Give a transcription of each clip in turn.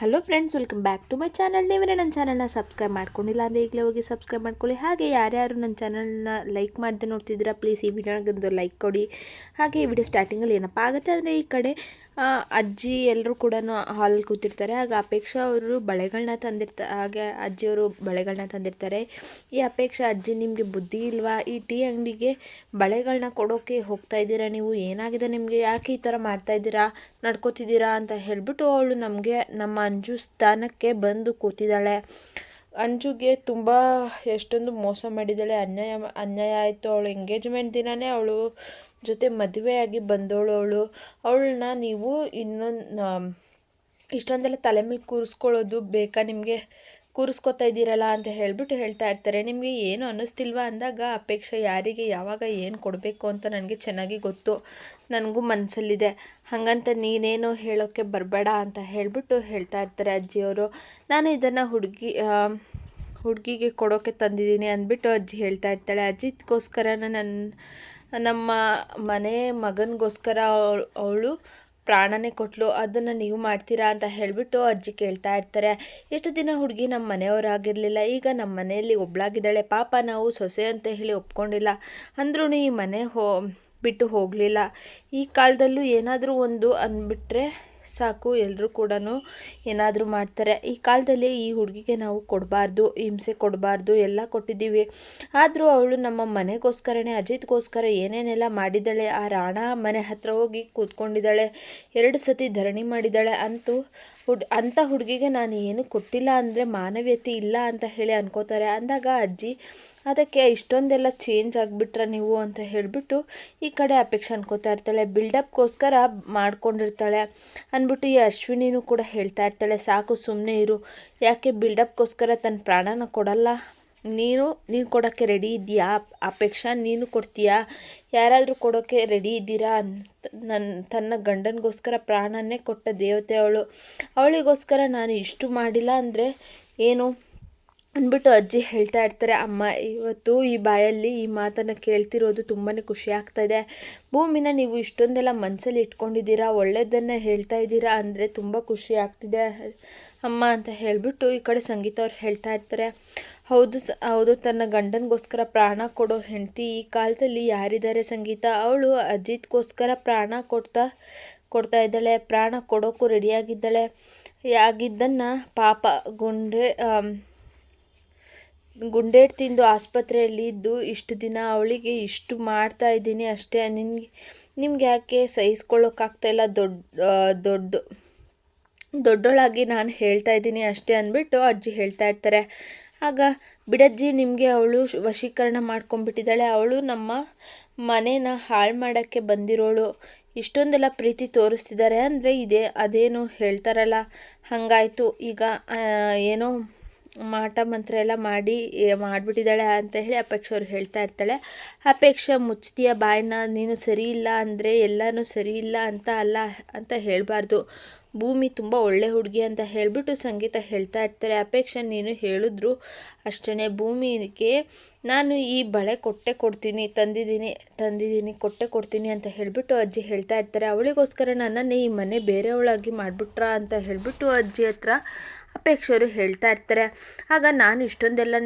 Hello friends welcome back to my channel ನೀವೇ ನನ್ನ ಚಾನಲ್ನ ಸಬ್ಸ್ಕ್ರೈಬ್ ಮಾಡ್ಕೊಂಡಿಲ್ಲ ಅಂದರೆ ಈಗಲೇ ಹೋಗಿ ಸಬ್ಸ್ಕ್ರೈಬ್ ಮಾಡ್ಕೊಳ್ಳಿ. ಹಾಗೆ ಯಾರ್ಯಾರು ನನ್ನ ಚಾನಲ್ನ ಲೈಕ್ ಮಾಡದೆ ನೋಡ್ತಿದ್ದೀರಾ ಪ್ಲೀಸ್ ಈ ವಿಡಿಯೋಗೊಂದು ಲೈಕ್ ಕೊಡಿ. ಹಾಗೆ ಈ ವಿಡಿಯೋ ಸ್ಟಾರ್ಟಿಂಗಲ್ಲಿ ಏನಪ್ಪ ಆಗುತ್ತೆ ಅಂದರೆ ಈ ಕಡೆ ಅಜ್ಜಿ ಎಲ್ಲರೂ ಕೂಡ ಹಾಲಲ್ಲಿ ಕೂತಿರ್ತಾರೆ. ಆಗ ಅಪೇಕ್ಷಾ ಅವರು ಬಳೆಗಳನ್ನ ತಂದಿರ್ತಾ ಹಾಗೆ ಅಜ್ಜಿಯವರು ಬಳೆಗಳನ್ನ ತಂದಿರ್ತಾರೆ. ಈ ಅಪೇಕ್ಷಾ, ಅಜ್ಜಿ ನಿಮಗೆ ಬುದ್ಧಿ ಇಲ್ವಾ? ಈ ಟೀ ಅಂಗಡಿಗೆ ಬಳೆಗಳನ್ನ ಕೊಡೋಕೆ ಹೋಗ್ತಾ ಇದ್ದೀರಾ ನೀವು? ಏನಾಗಿದೆ ನಿಮಗೆ? ಯಾಕೆ ಈ ಥರ ಮಾಡ್ತಾ ಇದ್ದೀರಾ? ನಡ್ಕೋತಿದ್ದೀರಾ ಅಂತ ಹೇಳ್ಬಿಟ್ಟು ಅವಳು ನಮಗೆ, ನಮ್ಮ ಅಂಜು ಸ್ಥಾನಕ್ಕೆ ಬಂದು ಕೂತಿದ್ದಾಳೆ. ಅಂಜುಗೆ ತುಂಬ ಎಷ್ಟೊಂದು ಮೋಸ ಮಾಡಿದ್ದಾಳೆ. ಅನ್ಯಾಯ ಅನ್ಯಾಯ ಆಯಿತು. ಅವಳು ಎಂಗೇಜ್ಮೆಂಟ್ ದಿನವೇ ಅವಳು ಜೊತೆ ಮದುವೆಯಾಗಿ ಬಂದವಳು ಅವಳು ಅವಳನ್ನ ನೀವು ಇನ್ನೊಂದು ಇಷ್ಟೊಂದೆಲ್ಲ ತಲೆ ಮೇಲೆ ಕೂರಿಸ್ಕೊಳ್ಳೋದು ಬೇಕಾ? ನಿಮಗೆ ಕೂರಿಸ್ಕೊತಾ ಇದ್ದೀರಲ್ಲ ಅಂತ ಹೇಳಿಬಿಟ್ಟು ಹೇಳ್ತಾ ಇರ್ತಾರೆ. ನಿಮಗೆ ಏನು ಅನ್ನಿಸ್ತಿಲ್ವ ಅಂದಾಗ ಅಪೇಕ್ಷೆ ಯಾರಿಗೆ, ಯಾವಾಗ ಏನು ಕೊಡಬೇಕು ಅಂತ ನನಗೆ ಚೆನ್ನಾಗಿ ಗೊತ್ತು. ನನಗೂ ಮನಸ್ಸಲ್ಲಿದೆ ಹಾಗಂತ ನೀನೇನು ಹೇಳೋಕ್ಕೆ ಬರಬೇಡ ಅಂತ ಹೇಳಿಬಿಟ್ಟು ಹೇಳ್ತಾ ಇರ್ತಾರೆ ಅಜ್ಜಿಯವರು. ನಾನು ಇದನ್ನು ಹುಡುಗಿ ಹುಡುಗಿಗೆ ಕೊಡೋಕ್ಕೆ ತಂದಿದ್ದೀನಿ ಅಂದ್ಬಿಟ್ಟು ಅಜ್ಜಿ ಹೇಳ್ತಾ ಇರ್ತಾಳೆ. ಅಜ್ಜಿಗೋಸ್ಕರ ನನ್ನ ನಮ್ಮ ಮನೆ ಮಗನಿಗೋಸ್ಕರ ಅವಳು ಪ್ರಾಣನೇ ಕೊಟ್ಟಳು ಅದನ್ನು ನೀವು ಮಾಡ್ತೀರಾ ಅಂತ ಹೇಳಿಬಿಟ್ಟು ಅಜ್ಜಿ ಕೇಳ್ತಾ ಇರ್ತಾರೆ. ಎಷ್ಟು ದಿನ ಹುಡುಗಿ ನಮ್ಮ ಮನೆಯವರಾಗಿರಲಿಲ್ಲ ಈಗ ನಮ್ಮ ಮನೆಯಲ್ಲಿ ಒಬ್ಳಾಗಿದ್ದಾಳೆ. ಪಾಪ ನಾವು ಸೊಸೆ ಅಂತ ಹೇಳಿ ಒಪ್ಕೊಂಡಿಲ್ಲ. ಅಂದ್ರೂ ಈ ಮನೆ ಹೋ, ಬಿಟ್ಟು ಹೋಗಲಿಲ್ಲ. ಈ ಕಾಲದಲ್ಲೂ ಏನಾದರೂ ಒಂದು ಅಂದ್ಬಿಟ್ರೆ ಸಾಕು ಎಲ್ಲರೂ ಕೂಡ ಏನಾದರೂ ಮಾಡ್ತಾರೆ. ಈ ಕಾಲದಲ್ಲಿ ಈ ಹುಡುಗಿಗೆ ನಾವು ಕೊಡಬಾರ್ದು, ಹಿಂಸೆ ಕೊಡಬಾರ್ದು, ಎಲ್ಲ ಕೊಟ್ಟಿದ್ದೀವಿ. ಆದರೂ ಅವಳು ನಮ್ಮ ಮನೆಗೋಸ್ಕರನೇ, ಅಜಿತ್ಗೋಸ್ಕರ ಏನೇನೆಲ್ಲ ಮಾಡಿದ್ದಾಳೆ, ಆ ರಾಣ ಮನೆ ಹತ್ರ ಹೋಗಿ ಕೂತ್ಕೊಂಡಿದ್ದಾಳೆ, ಎರಡು ಸತಿ ಧರಣಿ ಮಾಡಿದ್ದಾಳೆ ಅಂತೂ ಹುಡ್, ಅಂಥ ಹುಡುಗಿಗೆ ನಾನು ಏನು ಕೊಟ್ಟಿಲ್ಲ ಅಂದರೆ ಮಾನವೀಯತೆ ಇಲ್ಲ ಅಂತ ಹೇಳಿ ಅನ್ಕೋತಾರೆ. ಅಂದಾಗ ಅಜ್ಜಿ ಅದಕ್ಕೆ ಇಷ್ಟೊಂದೆಲ್ಲ ಚೇಂಜ್ ಆಗಿಬಿಟ್ರ ನೀವು ಅಂತ ಹೇಳಿಬಿಟ್ಟು ಈ ಕಡೆ ಅಪೇಕ್ಷೆ ಅನ್ಕೋತಾ ಇರ್ತಾಳೆ. ಬಿಲ್ಡಪ್ಗೋಸ್ಕರ ಮಾಡ್ಕೊಂಡಿರ್ತಾಳೆ ಅಂದ್ಬಿಟ್ಟು ಈ ಅಶ್ವಿನಿನೂ ಕೂಡ ಹೇಳ್ತಾ ಇರ್ತಾಳೆ, ಸಾಕು ಸುಮ್ಮನೆ ಇರು. ಯಾಕೆ ಬಿಲ್ಡಪ್ಗೋಸ್ಕರ ತನ್ನ ಪ್ರಾಣನ ಕೊಡಲ್ಲ? ನೀನು ನೀನು ಕೊಡೋಕ್ಕೆ ರೆಡಿ ಇದೆಯಾ ಅಪೇಕ್ಷಾ, ನೀನು ಕೊಡ್ತೀಯಾ? ಯಾರಾದರೂ ಕೊಡೋಕ್ಕೆ ರೆಡಿ ಇದ್ದೀರಾ? ಅಂತ ನನ್ನ ತನ್ನ ಗಂಡನಿಗೋಸ್ಕರ ಪ್ರಾಣನೇ ಕೊಟ್ಟ ದೇವತೆ ಅವಳು. ಅವಳಿಗೋಸ್ಕರ ನಾನು ಇಷ್ಟು ಮಾಡಿಲ್ಲ ಅಂದರೆ ಏನು? ಅಂದ್ಬಿಟ್ಟು ಅಜ್ಜಿ ಹೇಳ್ತಾ ಇರ್ತಾರೆ, ಅಮ್ಮ, ಇವತ್ತು ಈ ಬಾಯಲ್ಲಿ ಈ ಮಾತನ್ನು ಕೇಳ್ತಿರೋದು ತುಂಬಾ ಖುಷಿ ಆಗ್ತಾ ಇದೆ. ಭೂಮಿನ ನೀವು ಇಷ್ಟೊಂದೆಲ್ಲ ಮನಸ್ಸಲ್ಲಿ ಇಟ್ಕೊಂಡಿದ್ದೀರಾ ಒಳ್ಳೆಯದನ್ನೇ ಹೇಳ್ತಾ ಇದ್ದೀರಾ ಅಂದರೆ ತುಂಬ ಖುಷಿ ಆಗ್ತಿದೆ ಅಮ್ಮ ಅಂತ ಹೇಳಿಬಿಟ್ಟು ಈ ಕಡೆ ಸಂಗೀತ ಅವ್ರು ಹೇಳ್ತಾ ಇರ್ತಾರೆ. ಹೌದು ಸ, ಹೌದು, ತನ್ನ ಗಂಡನಿಗೋಸ್ಕರ ಪ್ರಾಣ ಕೊಡೋ ಹೆಂಡತಿ ಈ ಕಾಲದಲ್ಲಿ ಯಾರಿದ್ದಾರೆ ಸಂಗೀತ? ಅವಳು ಅಜಿತ್ಗೋಸ್ಕರ ಪ್ರಾಣ ಕೊಡ್ತಾ ಕೊಡ್ತಾ ಇದ್ದಾಳೆ, ಪ್ರಾಣ ಕೊಡೋಕ್ಕೂ ರೆಡಿಯಾಗಿದ್ದಾಳೆ. ಆಗಿದ್ದನ್ನು ಪಾಪ ಗುಂಡೆ ಗುಂಡೇಟ್ ತಿಂದು ಆಸ್ಪತ್ರೆಯಲ್ಲಿ ಇದ್ದು ಇಷ್ಟು ದಿನ ಅವಳಿಗೆ ಇಷ್ಟು ಮಾಡ್ತಾ ಇದ್ದೀನಿ ಅಷ್ಟೇ. ನಿನಗೆ, ನಿಮ್ಗೆ ಯಾಕೆ ಸಹಿಸ್ಕೊಳ್ಳೋಕ್ಕಾಗ್ತಾಯಿಲ್ಲ ದೊಡ್ಡ ದೊಡ್ಡ, ದೊಡ್ಡೋಳಾಗಿ ನಾನು ಹೇಳ್ತಾ ಇದ್ದೀನಿ ಅಷ್ಟೇ ಅಂದ್ಬಿಟ್ಟು ಅಜ್ಜಿ ಹೇಳ್ತಾ ಇರ್ತಾರೆ. ಆಗ ಬಿಡಜ್ಜಿ, ನಿಮಗೆ ಅವಳು ವಶೀಕರಣ ಮಾಡ್ಕೊಂಡ್ಬಿಟ್ಟಿದ್ದಾಳೆ. ಅವಳು ನಮ್ಮ ಮನೇನ ಹಾಳು ಮಾಡೋಕ್ಕೆ ಬಂದಿರೋಳು. ಇಷ್ಟೊಂದೆಲ್ಲ ಪ್ರೀತಿ ತೋರಿಸ್ತಿದ್ದಾರೆ ಅಂದರೆ ಇದೇ, ಅದೇನು ಹೇಳ್ತಾರಲ್ಲ. ಹಾಗಾಯಿತು. ಈಗ ಏನೋ ಮಾಟ ಮಂತ್ರ ಎಲ್ಲ ಮಾಡಿ ಮಾಡಿಬಿಟ್ಟಿದ್ದಾಳೆ ಅಂತ ಹೇಳಿ ಅಪೇಕ್ಷೆ ಅವ್ರು ಹೇಳ್ತಾ ಇರ್ತಾಳೆ. ಅಪೇಕ್ಷೆ ಮುಚ್ತಿಯ ಬಾಯಿನ? ನೀನು ಸರಿ ಇಲ್ಲ ಅಂದರೆ ಎಲ್ಲನೂ ಸರಿ ಇಲ್ಲ ಅಂತ ಅಲ್ಲ ಅಂತ ಹೇಳಬಾರ್ದು. ಭೂಮಿ ತುಂಬ ಒಳ್ಳೆ ಹುಡುಗಿ ಅಂತ ಹೇಳಿಬಿಟ್ಟು ಸಂಗೀತ ಹೇಳ್ತಾ ಇರ್ತಾರೆ. ಅಪೇಕ್ಷೆ ನೀನು ಹೇಳಿದ್ರು ಅಷ್ಟೇ ಭೂಮಿಗೆ ನಾನು ಈ ಬಳೆ ಕೊಟ್ಟೆ ಕೊಡ್ತೀನಿ, ತಂದಿದ್ದೀನಿ ತಂದಿದ್ದೀನಿ, ಕೊಟ್ಟೆ ಕೊಡ್ತೀನಿ ಅಂತ ಹೇಳಿಬಿಟ್ಟು ಅಜ್ಜಿ ಹೇಳ್ತಾ ಇರ್ತಾರೆ. ಅವಳಿಗೋಸ್ಕರ ನನ್ನನ್ನು ಈ ಮನೆ ಬೇರೆಯವಳಾಗಿ ಮಾಡಿಬಿಟ್ರಾ ಅಂತ ಹೇಳಿಬಿಟ್ಟು ಅಜ್ಜಿ ಹತ್ರ ಅಪೇಕ್ಷರು ಹೇಳ್ತಾ ಇರ್ತಾರೆ. ಆಗ ನಾನು ಇಷ್ಟೊಂದೆಲ್ಲ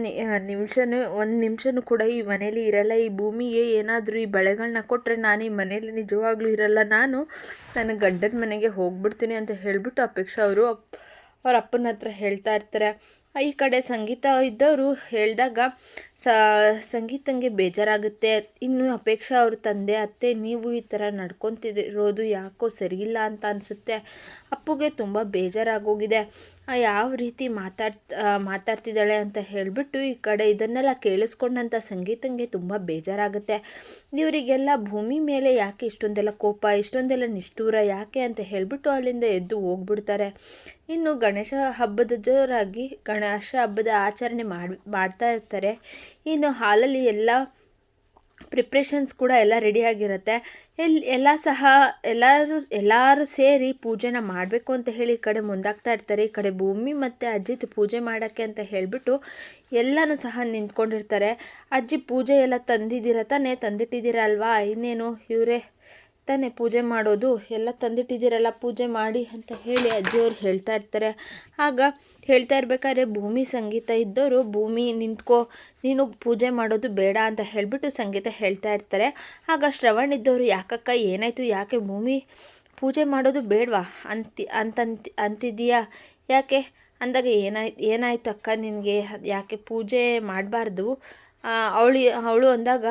ನಿಮಿಷನೂ, ಒಂದು ನಿಮಿಷನೂ ಕೂಡ ಈ ಮನೇಲಿ ಇರಲ್ಲ. ಈ ಭೂಮಿಗೆ ಏನಾದರೂ ಈ ಬಳೆಗಳನ್ನ ಕೊಟ್ಟರೆ ನಾನು ಈ ಮನೇಲಿ ನಿಜವಾಗ್ಲೂ ಇರಲ್ಲ. ನಾನು ನನ್ನ ಗಂಡನ ಮನೆಗೆ ಹೋಗ್ಬಿಡ್ತೀನಿ ಅಂತ ಹೇಳಿಬಿಟ್ಟು ಅಪೇಕ್ಷಾ ಅವರು ಅವ್ರ ಅಪ್ಪನ ಹತ್ರ ಹೇಳ್ತಾ ಇರ್ತಾರೆ. ಈ ಕಡೆ ಸಂಗೀತ ಇದ್ದವರು ಹೇಳಿದಾಗ ಸಂಗೀತಂಗೆ ಬೇಜಾರಾಗುತ್ತೆ. ಇನ್ನು ಅಪೇಕ್ಷಾ ಅವ್ರ ತಂದೆ, ಅತ್ತೆ, ನೀವು ಈ ಥರ ನಡ್ಕೊತಿರೋದು ಯಾಕೋ ಸರಿಯಿಲ್ಲ ಅಂತ ಅನಿಸುತ್ತೆ. ಅಪ್ಪುಗೆ ತುಂಬ ಬೇಜಾರಾಗೋಗಿದೆ. ಯಾವ ರೀತಿ ಮಾತಾಡ್ತಾ ಮಾತಾಡ್ತಿದ್ದಾಳೆ ಅಂತ ಹೇಳಿಬಿಟ್ಟು ಈ ಕಡೆ ಇದನ್ನೆಲ್ಲ ಕೇಳಿಸ್ಕೊಂಡಂಥ ಸಂಗೀತಂಗೆ ತುಂಬ ಬೇಜಾರಾಗುತ್ತೆ. ಇವರಿಗೆಲ್ಲ ಭೂಮಿ ಮೇಲೆ ಯಾಕೆ ಇಷ್ಟೊಂದೆಲ್ಲ ಕೋಪ, ಇಷ್ಟೊಂದೆಲ್ಲ ನಿಷ್ಠೂರ, ಯಾಕೆ ಅಂತ ಹೇಳಿಬಿಟ್ಟು ಅಲ್ಲಿಂದ ಎದ್ದು ಹೋಗ್ಬಿಡ್ತಾರೆ. ಇನ್ನು ಗಣೇಶ ಹಬ್ಬದ ಜೋರಾಗಿ ಗಣೇಶ ಹಬ್ಬದ ಆಚರಣೆ ಮಾಡಿ, ಮಾಡ್ತಾ ಇರ್ತಾರೆ. ಇನ್ನು ಹಾಲಲ್ಲಿ ಎಲ್ಲ ಪ್ರಿಪ್ರೇಷನ್ಸ್ ಕೂಡ ಎಲ್ಲ ರೆಡಿಯಾಗಿರುತ್ತೆ ಎಲ್ಲಿ ಎಲ್ಲ ಸಹ ಎಲ್ಲರೂ ಎಲ್ಲರೂ ಸೇರಿ ಪೂಜೆನ ಮಾಡಬೇಕು ಅಂತ ಹೇಳಿ ಈ ಕಡೆ ಮುಂದಾಗ್ತಾ ಇರ್ತಾರೆ. ಈ ಕಡೆ ಭೂಮಿ ಮತ್ತು ಅಜ್ಜಿತ್ ಪೂಜೆ ಮಾಡೋಕ್ಕೆ ಅಂತ ಹೇಳಿಬಿಟ್ಟು ಎಲ್ಲನೂ ಸಹ ನಿಂತ್ಕೊಂಡಿರ್ತಾರೆ. ಅಜ್ಜಿ ಪೂಜೆ ಎಲ್ಲ ತಂದಿದ್ದೀರ ತಾನೇ? ತಂದಿಟ್ಟಿದ್ದೀರ ಅಲ್ವಾ? ಇನ್ನೇನು? ಇವರೇ ತಾನೇ ಪೂಜೆ ಮಾಡೋದು. ಎಲ್ಲ ತಂದಿಟ್ಟಿದ್ದೀರಲ್ಲ, ಪೂಜೆ ಮಾಡಿ ಅಂತ ಹೇಳಿ ಅಜ್ಜಿಯವ್ರು ಹೇಳ್ತಾ ಇರ್ತಾರೆ. ಆಗ ಹೇಳ್ತಾ ಇರ್ಬೇಕಾದ್ರೆ, ಭೂಮಿ ಸಂಗೀತ ಇದ್ದವರು ಭೂಮಿ ನಿಂತ್ಕೋ, ನೀನು ಪೂಜೆ ಮಾಡೋದು ಬೇಡ ಅಂತ ಹೇಳಿಬಿಟ್ಟು ಸಂಗೀತ ಹೇಳ್ತಾ ಇರ್ತಾರೆ. ಆಗ ಶ್ರವಣ್ ಇದ್ದವರು ಯಾಕಕ್ಕ, ಏನಾಯಿತು? ಯಾಕೆ ಭೂಮಿ ಪೂಜೆ ಮಾಡೋದು ಬೇಡವಾ? ಅಂತಿ, ಅಂತಂತ, ಅಂತಿದ್ದೀಯಾ? ಯಾಕೆ? ಅಂದಾಗ ಏನಾಯ್ತು ಏನಾಯ್ತು ಅಕ್ಕ ನಿನಗೆ? ಯಾಕೆ ಪೂಜೆ ಮಾಡಬಾರ್ದು? ಅವಳಿ, ಅವಳು ಅಂದಾಗ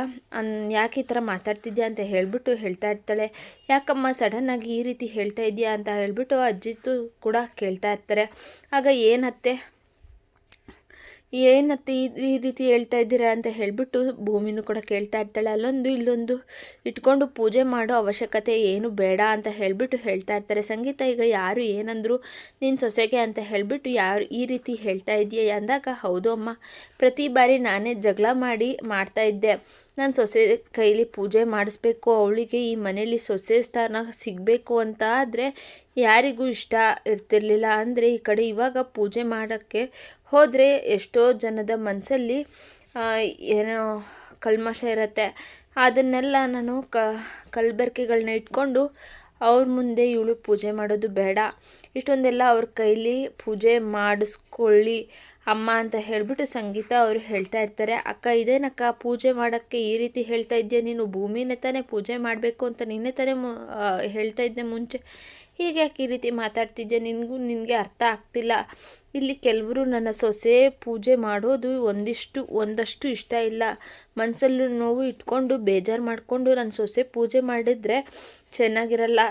ಯಾಕೆ ಈ ಥರ ಮಾತಾಡ್ತಿದ್ಯಾ? ಅಂತ ಹೇಳಿಬಿಟ್ಟು ಹೇಳ್ತಾ ಇರ್ತಾಳೆ. ಯಾಕಮ್ಮ ಸಡನ್ನಾಗಿ ಈ ರೀತಿ ಹೇಳ್ತಾ ಇದೆಯಾ? ಅಂತ ಹೇಳಿಬಿಟ್ಟು ಅಜ್ಜಿತು ಕೂಡ ಕೇಳ್ತಾ ಇರ್ತಾರೆ. ಆಗ ಏನತ್ತೆ ಏನತ್ತೆ ಈ ರೀತಿ ಹೇಳ್ತಾ ಇದ್ದೀರಾ ಅಂತ ಹೇಳಿಬಿಟ್ಟು ಭೂಮಿನೂ ಕೂಡ ಕೇಳ್ತಾ ಇರ್ತಾಳೆ. ಅಲ್ಲೊಂದು ಇಲ್ಲೊಂದು ಇಟ್ಕೊಂಡು ಪೂಜೆ ಮಾಡೋ ಅವಶ್ಯಕತೆ ಏನು ಬೇಡ ಅಂತ ಹೇಳಿಬಿಟ್ಟು ಹೇಳ್ತಾ ಇರ್ತಾರೆ. ಸಂಗೀತ ಈಗ ಯಾರು ಏನಂದ್ರು ನಿನ್ನ ಸೊಸೆಗೆ ಅಂತ ಹೇಳಿಬಿಟ್ಟು ಯಾರು ಈ ರೀತಿ ಹೇಳ್ತಾ ಇದೆಯಾ ಅಂದಾಗ, ಹೌದು ಅಮ್ಮ, ಪ್ರತಿ ಬಾರಿ ನಾನೇ ಜಗಳ ಮಾಡಿ ಮಾಡ್ತಾ ಇದ್ದೆ. ನಾನು ಸೊಸೆ ಕೈಲಿ ಪೂಜೆ ಮಾಡಿಸ್ಬೇಕು, ಅವಳಿಗೆ ಈ ಮನೇಲಿ ಸೊಸೆ ಸ್ಥಾನ ಸಿಗಬೇಕು ಅಂತ ಆದರೆ ಯಾರಿಗೂ ಇಷ್ಟ ಇರ್ತಿರ್ಲಿಲ್ಲ. ಅಂದರೆ ಈ ಕಡೆ ಇವಾಗ ಪೂಜೆ ಮಾಡೋಕ್ಕೆ ಹೋದರೆ ಎಷ್ಟೋ ಜನದ ಮನಸ್ಸಲ್ಲಿ ಏನೋ ಕಲ್ಮಶ ಇರುತ್ತೆ. ಅದನ್ನೆಲ್ಲ ನಾನು ಕ ಕಲ್ಬೆರ್ಕೆಗಳನ್ನ ಇಟ್ಕೊಂಡು ಅವ್ರ ಮುಂದೆ ಇವಳು ಪೂಜೆ ಮಾಡೋದು ಬೇಡ. ಇಷ್ಟೊಂದೆಲ್ಲ ಅವ್ರ ಕೈಲಿ ಪೂಜೆ ಮಾಡಿಸ್ಕೊಳ್ಳಿ. ಅಮ್ಮ ಅಂತ ಹೇಳಿಬಿಟ್ಟು ಸಂಗೀತ ಅವರು ಹೇಳ್ತಾ ಇರ್ತಾರೆ, ಅಕ್ಕ, ಇದೇನಕ್ಕ ಪೂಜೆ ಮಾಡೋಕ್ಕೆ ಈ ರೀತಿ ಹೇಳ್ತಾ ಇದ್ದೀಯ? ನೀನು ಭೂಮಿನೇ ತಾನೇ ಪೂಜೆ ಮಾಡಬೇಕು ಅಂತ ನಿನ್ನೆ ತಾನೇ ಹೇಳ್ತಾ ಇದ್ದೆ ಮುಂಚೆ. ಹೀಗೆ ಯಾಕೆ ಈ ರೀತಿ ಮಾತಾಡ್ತಿದ್ದೆ ನಿನಗೂ ನಿನಗೆ ಅರ್ಥ ಆಗ್ತಿಲ್ಲ. ಇಲ್ಲಿ ಕೆಲವರು ನನ್ನ ಸೊಸೆ ಪೂಜೆ ಮಾಡೋದು ಒಂದಿಷ್ಟು, ಒಂದಷ್ಟು ಇಷ್ಟ ಇಲ್ಲ. ಮನಸ್ಸಲ್ಲೂ ನೋವು ಇಟ್ಕೊಂಡು ಬೇಜಾರು ಮಾಡಿಕೊಂಡು ನನ್ನ ಸೊಸೆ ಪೂಜೆ ಮಾಡಿದರೆ ಚೆನ್ನಾಗಿರಲ್ಲ.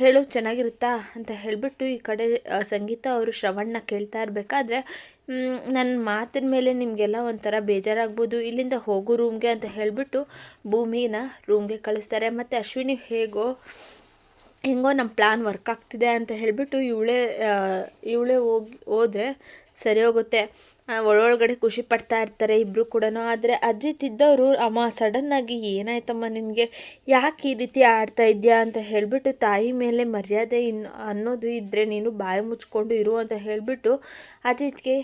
ಹೇಳು, ಚೆನ್ನಾಗಿರುತ್ತಾ ಅಂತ ಹೇಳಿಬಿಟ್ಟು ಈ ಕಡೆ ಸಂಗೀತ ಅವರು ಶ್ರವಣ್ಣ ಕೇಳ್ತಾ ಇರಬೇಕಾದ್ರೆ ನನ್ನ ಮಾತಿನ ಮೇಲೆ ನಿಮಗೆಲ್ಲ ಒಂಥರ ಬೇಜಾರಾಗ್ಬೋದು. ಇಲ್ಲಿಂದ ಹೋಗು ರೂಮ್ಗೆ ಅಂತ ಹೇಳಿಬಿಟ್ಟು ಭೂಮಿನ ರೂಮ್ಗೆ ಕಳಿಸ್ತಾರೆ. ಮತ್ತು ಅಶ್ವಿನಿ ಹೇಗೋ, ಹೆಂಗೋ ನಮ್ಮ ಪ್ಲ್ಯಾನ್ ವರ್ಕ್ ಆಗ್ತಿದೆ ಅಂತ ಹೇಳಿಬಿಟ್ಟು ಇವಳೇ ಇವಳೇ ಹೋಗಿ, ಹೋದರೆ ಸರಿ ಹೋಗುತ್ತೆ. ಒಳೊಳಗಡೆ ಖುಷಿ ಪಡ್ತಾ ಇರ್ತಾರೆ ಇಬ್ಬರು ಕೂಡ ಆದರೆ ಅಜಿತ್ ಇದ್ದವರು ಅಮ್ಮ ಸಡನ್ನಾಗಿ ಏನಾಯ್ತಮ್ಮ ನಿನಗೆ? ಯಾಕೆ ಈ ರೀತಿ ಆಡ್ತಾ ಇದೆಯಾ ಅಂತ ಹೇಳಿಬಿಟ್ಟು ತಾಯಿ ಮೇಲೆ ಮರ್ಯಾದೆ ಇನ್ನು ಅನ್ನೋದು ಇದ್ದರೆ ನೀನು ಬಾಯಿ ಮುಚ್ಕೊಂಡು ಇರು ಅಂತ ಹೇಳಿಬಿಟ್ಟು ಅಜಿತ್ಗೆ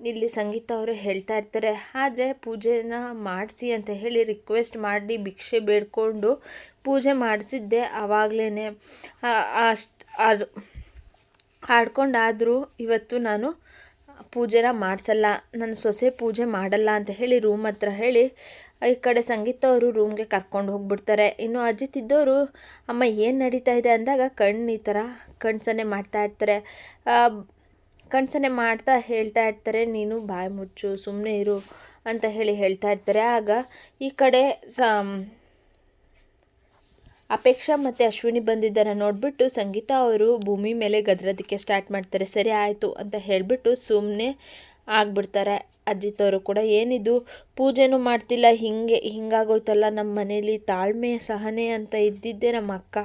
ಇಲ್ಲಿ ಸಂಗೀತ ಅವರು ಹೇಳ್ತಾ ಇರ್ತಾರೆ. ಆದರೆ ಪೂಜೆನ ಮಾಡಿಸಿ ಅಂತ ಹೇಳಿ ರಿಕ್ವೆಸ್ಟ್ ಮಾಡಿ ಭಿಕ್ಷೆ ಬೇಡ್ಕೊಂಡು ಪೂಜೆ ಮಾಡಿಸಿದ್ದೆ ಆವಾಗಲೇ ಅಷ್ಟು ಆಡ್ಕೊಂಡಾದರೂ ಇವತ್ತು ನಾನು ಪೂಜೆನ ಮಾಡಿಸಲ್ಲ, ನನ್ನ ಸೊಸೆ ಪೂಜೆ ಮಾಡಲ್ಲ ಅಂತ ಹೇಳಿ ರೂಮ್ ಹತ್ರ ಹೇಳಿ, ಈ ಕಡೆ ಸಂಗೀತ ಅವರು ರೂಮ್ಗೆ ಕರ್ಕೊಂಡು ಹೋಗ್ಬಿಡ್ತಾರೆ. ಇನ್ನು ಅಜಿತ್ ಇದ್ದವರು ಅಮ್ಮ, ಏನು ನಡೀತಾ ಇದೆ? ಅಂದಾಗ ಕಣ್ಣು ಈ ಥರ ಕಣ್ಸನೆ ಮಾಡ್ತಾ ಇರ್ತಾರೆ. ಕಣ್ಸನೆ ಮಾಡ್ತಾ ಹೇಳ್ತಾ ಇರ್ತಾರೆ, ನೀನು ಬಾಯಿ ಮುಚ್ಚು ಸುಮ್ಮನೆ ಇರು ಅಂತ ಹೇಳಿ ಹೇಳ್ತಾ ಇರ್ತಾರೆ. ಆಗ ಈ ಕಡೆ ಸ ಅಪೇಕ್ಷಾ ಮತ್ತು ಅಶ್ವಿನಿ ಬಂದಿದ್ದನ್ನು ನೋಡಿಬಿಟ್ಟು ಸಂಗೀತ ಅವರು ಭೂಮಿ ಮೇಲೆ ಗದ್ರೋದಕ್ಕೆ ಸ್ಟಾರ್ಟ್ ಮಾಡ್ತಾರೆ. ಸರಿ, ಆಯಿತು ಅಂತ ಹೇಳಿಬಿಟ್ಟು ಸುಮ್ಮನೆ ಆಗ್ಬಿಡ್ತಾರೆ. ಅಜಿತ್ ಅವರು ಕೂಡ ಏನಿದು, ಪೂಜೆನೂ ಮಾಡ್ತಿಲ್ಲ, ಹೀಗೆ, ಹಿಂಗಾಗೋಯ್ತಲ್ಲ ನಮ್ಮ ಮನೇಲಿ ತಾಳ್ಮೆ ಸಹನೆ ಅಂತ ಇದ್ದಿದ್ದೆ ನಮ್ಮ ಅಕ್ಕ.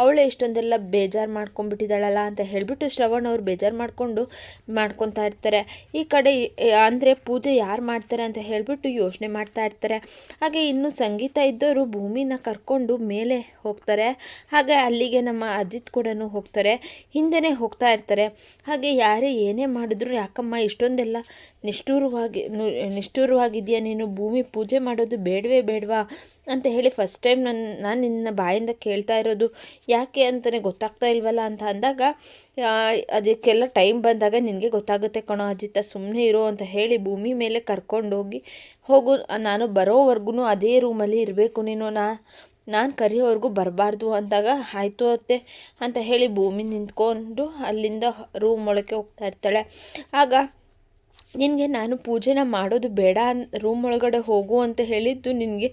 ಅವಳೇ ಇಷ್ಟೊಂದೆಲ್ಲ ಬೇಜಾರು ಮಾಡ್ಕೊಂಡ್ಬಿಟ್ಟಿದ್ದಾಳಲ್ಲ ಅಂತ ಹೇಳಿಬಿಟ್ಟು ಶ್ರವಣ್ ಅವ್ರು ಬೇಜಾರು ಮಾಡಿಕೊಂಡು ಮಾಡ್ಕೊತಾ ಇರ್ತಾರೆ. ಈ ಕಡೆ ಅಂದರೆ ಪೂಜೆ ಯಾರು ಮಾಡ್ತಾರೆ ಅಂತ ಹೇಳಿಬಿಟ್ಟು ಯೋಚನೆ ಮಾಡ್ತಾ ಇರ್ತಾರೆ. ಹಾಗೆ ಇನ್ನು ಸಂಗೀತ ಇದ್ದವರು ಭೂಮಿನ ಕರ್ಕೊಂಡು ಮೇಲೆ ಹೋಗ್ತಾರೆ. ಹಾಗೆ ಅಲ್ಲಿಗೆ ನಮ್ಮ ಅಜಿತ್ ಕೂಡ ಹೋಗ್ತಾರೆ. ಹಿಂದೆನೇ ಹೋಗ್ತಾ ಇರ್ತಾರೆ. ಹಾಗೆ ಯಾರೇ ಏನೇ ಮಾಡಿದ್ರು, ಯಾಕಮ್ಮ, ಇಷ್ಟೊಂದೆಲ್ಲ ನಿಷ್ಠೂರವಾಗಿ ನಿಷ್ಠೂರವಾಗಿದೆಯಾ ನೀನು ಭೂಮಿ ಪೂಜೆ ಮಾಡೋದು ಬೇಡವೇ ಬೇಡವಾ? ಅಂತ ಹೇಳಿ ಫಸ್ಟ್ ಟೈಮ್ ನನ್ನ ನಾನು ನಿನ್ನ ಬಾಯಿಂದ ಕೇಳ್ತಾ ಇರೋದು ಯಾಕೆ ಅಂತಲೇ ಗೊತ್ತಾಗ್ತಾ ಇಲ್ವಲ್ಲ ಅಂತ ಅಂದಾಗ ಅದಕ್ಕೆಲ್ಲ ಟೈಮ್ ಬಂದಾಗ ನಿನಗೆ ಗೊತ್ತಾಗುತ್ತೆ ಕಣೋ ಅಜಿತ ಸುಮ್ಮನೆ ಇರೋ ಅಂತ ಹೇಳಿ ಭೂಮಿ ಮೇಲೆ ಕರ್ಕೊಂಡೋಗಿ ಹೋಗು ನಾನು ಬರೋವರೆಗೂ ಅದೇ ರೂಮಲ್ಲಿ ಇರಬೇಕು ನೀನು, ನಾ, ನಾನು ಕರೆಯೋವರೆಗೂ ಬರಬಾರ್ದು ಅಂದಾಗ ಆಯಿತು ಅತ್ತೆ ಅಂತ ಹೇಳಿ ಭೂಮಿ ನಿಂತ್ಕೊಂಡು ಅಲ್ಲಿಂದ ರೂಮ್ ಒಳಗೆ ಹೋಗ್ತಾ ಇರ್ತಾಳೆ. ಆಗ ನಿನಗೆ ನಾನು ಪೂಜೆನ ಮಾಡೋದು ಬೇಡ ಅನ್, ರೂಮ್ ಒಳಗಡೆ ಹೋಗು ಅಂತ ಹೇಳಿದ್ದು ನಿನಗೆ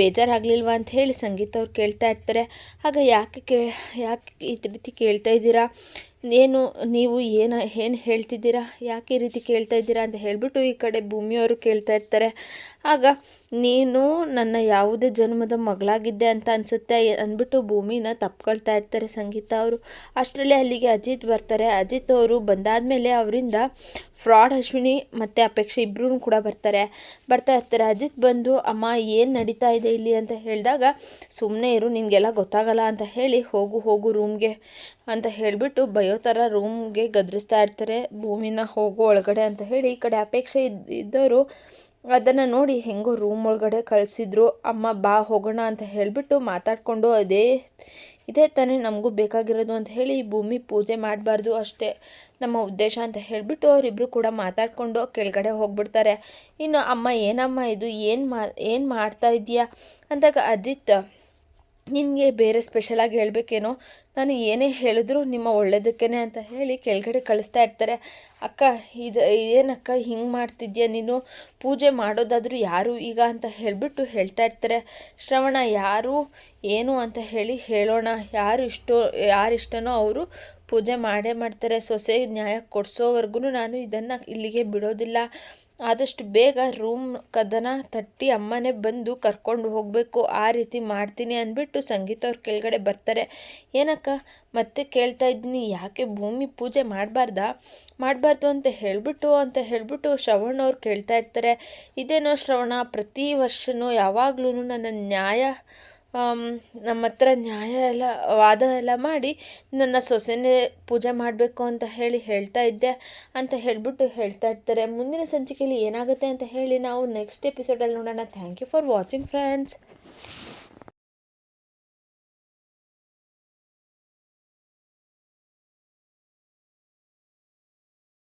ಬೇಜಾರಾಗಲಿಲ್ವಾ ಅಂತ ಹೇಳಿ ಸಂಗೀತ ಅವ್ರು ಕೇಳ್ತಾ ಇರ್ತಾರೆ. ಆಗ ಯಾಕೆ ಕೇ, ಯಾಕೆ ಈ ರೀತಿ ಕೇಳ್ತಾ ಇದ್ದೀರಾ? ಏನು ನೀವು ಏನು ಏನು ಹೇಳ್ತಿದ್ದೀರಾ? ಯಾಕೆ ಈ ರೀತಿ ಕೇಳ್ತಾ ಇದ್ದೀರಾ ಅಂತ ಹೇಳಿಬಿಟ್ಟು ಈ ಕಡೆ ಭೂಮಿಯವರು ಕೇಳ್ತಾ ಇರ್ತಾರೆ. ಆಗ, ನೀನು ನನ್ನ ಯಾವುದೇ ಜನ್ಮದ ಮಗಳಾಗಿದ್ದೆ ಅಂತ ಅನಿಸುತ್ತೆ ಅಂದ್ಬಿಟ್ಟು ಭೂಮಿನ ತಪ್ಕೊಳ್ತಾ ಇರ್ತಾರೆ ಸಂಗೀತ ಅವರು. ಅಷ್ಟರಲ್ಲಿ ಅಲ್ಲಿಗೆ ಅಜಿತ್ ಬರ್ತಾರೆ. ಅಜಿತ್ ಅವರು ಬಂದಾದಮೇಲೆ ಅವರಿಂದ ಫ್ರಾಡ್ ಅಶ್ವಿನಿ ಮತ್ತು ಅಪೇಕ್ಷೆ ಇಬ್ಬರೂ ಕೂಡ ಬರ್ತಾರೆ. ಬರ್ತಾ ಇರ್ತಾರೆ. ಅಜಿತ್ ಬಂದು, ಅಮ್ಮ, ಏನು ನಡೀತಾ ಇದೆ ಇಲ್ಲಿ? ಅಂತ ಹೇಳಿದಾಗ ಸುಮ್ಮನೆ ಇರು, ನಿನಗೆಲ್ಲ ಗೊತ್ತಾಗಲ್ಲ ಅಂತ ಹೇಳಿ ಹೋಗು ಹೋಗು ರೂಮ್ಗೆ ಅಂತ ಹೇಳಿಬಿಟ್ಟು ಬಯೋ ಥರ ರೂಮ್ಗೆ ಗದ್ರಿಸ್ತಾ ಇರ್ತಾರೆ. ಭೂಮಿನ ಹೋಗೋ ಒಳಗಡೆ ಅಂತ ಹೇಳಿ ಈ ಕಡೆ ಅಪೇಕ್ಷೆ ಇದ್ದವರು ಅದನ್ನು ನೋಡಿ ಹೆಂಗೋ ರೂಮ್ ಒಳಗಡೆ ಕಳಿಸಿದ್ರು. ಅಮ್ಮ ಬಾ ಹೋಗೋಣ ಅಂತ ಹೇಳಿಬಿಟ್ಟು ಮಾತಾಡಿಕೊಂಡು ಅದೇ, ಇದೇ ತಾನೇ ನಮಗೂ ಬೇಕಾಗಿರೋದು ಅಂತ ಹೇಳಿ ಭೂಮಿ ಪೂಜೆ ಮಾಡಬಾರ್ದು ಅಷ್ಟೇ ನಮ್ಮ ಉದ್ದೇಶ ಅಂತ ಹೇಳಿಬಿಟ್ಟು ಅವರಿಬ್ಬರು ಕೂಡ ಮಾತಾಡಿಕೊಂಡು ಕೆಳಗಡೆ ಹೋಗ್ಬಿಡ್ತಾರೆ. ಇನ್ನು ಅಮ್ಮ, ಏನಮ್ಮ ಇದು? ಏನು ಮಾ, ಏನು ಮಾಡ್ತಾ ಇದೆಯಾ ಅಂದಾಗ ಅಜಿತ್, ನಿನಗೆ ಬೇರೆ ಸ್ಪೆಷಲಾಗಿ ಹೇಳಬೇಕೇನೋ? ನಾನು ಏನೇ ಹೇಳಿದ್ರು ನಿಮ್ಮ ಒಳ್ಳೇದಕ್ಕೇ ಅಂತ ಹೇಳಿ ಕೆಳಗಡೆ ಕಳಿಸ್ತಾ ಇರ್ತಾರೆ. ಅಕ್ಕ, ಇದು ಏನಕ್ಕ ಹಿಂಗೆ ಮಾಡ್ತಿದ್ಯಾ ನೀನು? ಪೂಜೆ ಮಾಡೋದಾದರೂ ಯಾರು ಈಗ ಅಂತ ಹೇಳಿಬಿಟ್ಟು ಹೇಳ್ತಾ ಇರ್ತಾರೆ. ಶ್ರವಣ, ಯಾರು ಏನು ಅಂತ ಹೇಳಿ ಹೇಳೋಣ. ಯಾರು ಇಷ್ಟೋ, ಯಾರು ಇಷ್ಟನೋ ಅವರು ಪೂಜೆ ಮಾಡೇ ಮಾಡ್ತಾರೆ. ಸೊಸೆ ನ್ಯಾಯ ಕೊಡಿಸೋವರೆಗೂ ನಾನು ಇದನ್ನು ಇಲ್ಲಿಗೆ ಬಿಡೋದಿಲ್ಲ. ಆದಷ್ಟು ಬೇಗ ರೂಮ್ ಕದನ ತಟ್ಟಿ ಅಮ್ಮನೇ ಬಂದು ಕರ್ಕೊಂಡು ಹೋಗಬೇಕು. ಆ ರೀತಿ ಮಾಡ್ತೀನಿ ಅಂದ್ಬಿಟ್ಟು ಸಂಗೀತ ಅವ್ರ ಕೆಳಗಡೆ ಬರ್ತಾರೆ. ಏನಕ್ಕ, ಮತ್ತೆ ಕೇಳ್ತಾ ಇದ್ದೀನಿ, ಯಾಕೆ ಭೂಮಿ ಪೂಜೆ ಮಾಡಬಾರ್ದಾ? ಮಾಡಬಾರ್ದು ಅಂತ ಹೇಳಿಬಿಟ್ಟು ಅಂತ ಹೇಳಿಬಿಟ್ಟು ಶ್ರವಣ್ ಅವ್ರು ಕೇಳ್ತಾ ಇರ್ತಾರೆ. ಇದೇನೋ ಶ್ರವಣ, ಪ್ರತಿ ವರ್ಷನೂ ಯಾವಾಗ್ಲೂ ನನ್ನ ನ್ಯಾಯ ನಮ್ಮ ಹತ್ರ ನ್ಯಾಯ ಎಲ್ಲ, ವಾದ ಎಲ್ಲ ಮಾಡಿ ನನ್ನ ಸೊಸೆನೇ ಪೂಜೆ ಮಾಡಬೇಕು ಅಂತ ಹೇಳಿ ಹೇಳ್ತಾ ಇದ್ದೆ ಅಂತ ಹೇಳಿಬಿಟ್ಟು ಹೇಳ್ತಾ ಇರ್ತಾರೆ. ಮುಂದಿನ ಸಂಚಿಕೆಯಲ್ಲಿ ಏನಾಗುತ್ತೆ ಅಂತ ಹೇಳಿ ನಾವು ನೆಕ್ಸ್ಟ್ ಎಪಿಸೋಡಲ್ಲಿ ನೋಡೋಣ. Thank you for watching friends